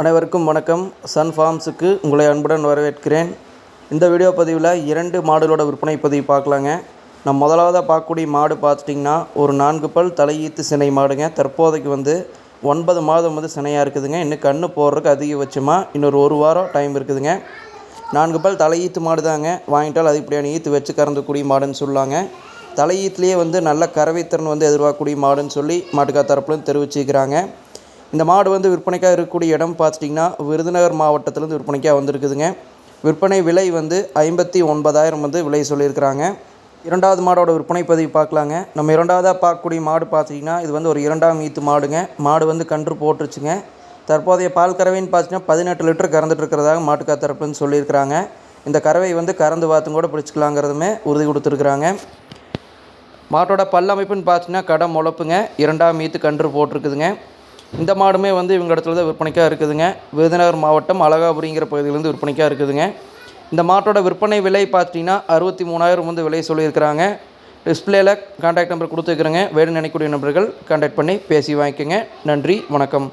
அனைவருக்கும் வணக்கம். சன் ஃபார்ம்ஸுக்கு உங்களை அன்புடன் வரவேற்கிறேன். இந்த வீடியோ பதிவில் இரண்டு மாடுகளோட விற்பனை பதிவு பார்க்கலாங்க. நம்ம முதலாவதாக பார்க்கக்கூடிய மாடு பார்த்துட்டிங்கன்னா ஒரு நான்கு பல் தலையீத்து சினை மாடுங்க. தற்போதைக்கு வந்து ஒன்பது மாதம் வந்து சினையாக இருக்குதுங்க. இன்னும் கன்று போடுறதுக்கு அதிகபட்சமாக இன்னொரு ஒரு வாரம் டைம் இருக்குதுங்க. நான்கு பல் தலையீத்து மாடு தாங்க வாங்கிட்டால் அதிகப்படியான ஈத்து வச்சு கறந்துக்கூடிய மாடுன்னு சொல்லாங்க. தலையீத்துலேயே வந்து நல்ல கறவைத்திறன் வந்து எதிர்பார்க்கக்கூடிய மாடுன்னு சொல்லி மாட்டுக்கார் தரப்புலையும் தெரிவிச்சுக்கிறாங்க இந்த மாடு வந்து விற்பனைக்காக இருக்கக்கூடிய இடம் பார்த்துட்டிங்கன்னா விருதுநகர் மாவட்டத்திலேருந்து விற்பனைக்காக வந்திருக்குதுங்க. விற்பனை விலை வந்து ஐம்பத்தி ஒன்பதாயிரம் வந்து விலை சொல்லியிருக்கிறாங்க. இரண்டாவது மாடோட விற்பனை பதிவு பார்க்கலாங்க. நம்ம இரண்டாவதாக பார்க்கக்கூடிய மாடு பார்த்திங்கன்னா இது வந்து ஒரு இரண்டாம் ஈத்து மாடுங்க. மாடு வந்து கன்று போட்டுருச்சுங்க. தற்போதைய பால் கறவைன்னு பார்த்தீங்கன்னா பதினெட்டு லிட்டர் கறந்துட்டுருக்கிறதாக மாட்டுக்கா தரப்புன்னு சொல்லியிருக்கிறாங்க. இந்த கறவை வந்து கறந்து பார்த்தும் கூட பிடிச்சிக்கலாங்கிறதுமே உறுதி கொடுத்துருக்குறாங்க. மாட்டோட பல்லமைப்புன்னு பார்த்தீங்கன்னா கடை முளப்புங்க. இரண்டாம் ஈத்து கன்று போட்டிருக்குதுங்க. இந்த மாடுமே வந்து இவங்க இடத்துல தான் விற்பனைக்காக இருக்குதுங்க. விருதுநகர் மாவட்டம் அழகாபுரிங்கிற பகுதியிலேருந்து விற்பனைக்காக இருக்குதுங்க. இந்த மாட்டோட விற்பனை விலை பார்த்தீங்கன்னா அறுபத்தி மூணாயிரம் வந்து விலை சொல்லியிருக்கிறாங்க. டிஸ்பிளேயில் கான்டாக்ட் நம்பர் கொடுத்துருக்குறேங்க. வேணும் நினைக்கூடிய நபர்கள் கான்டாக்ட் பண்ணி பேசி வாங்கிக்கோங்க. நன்றி வணக்கம்.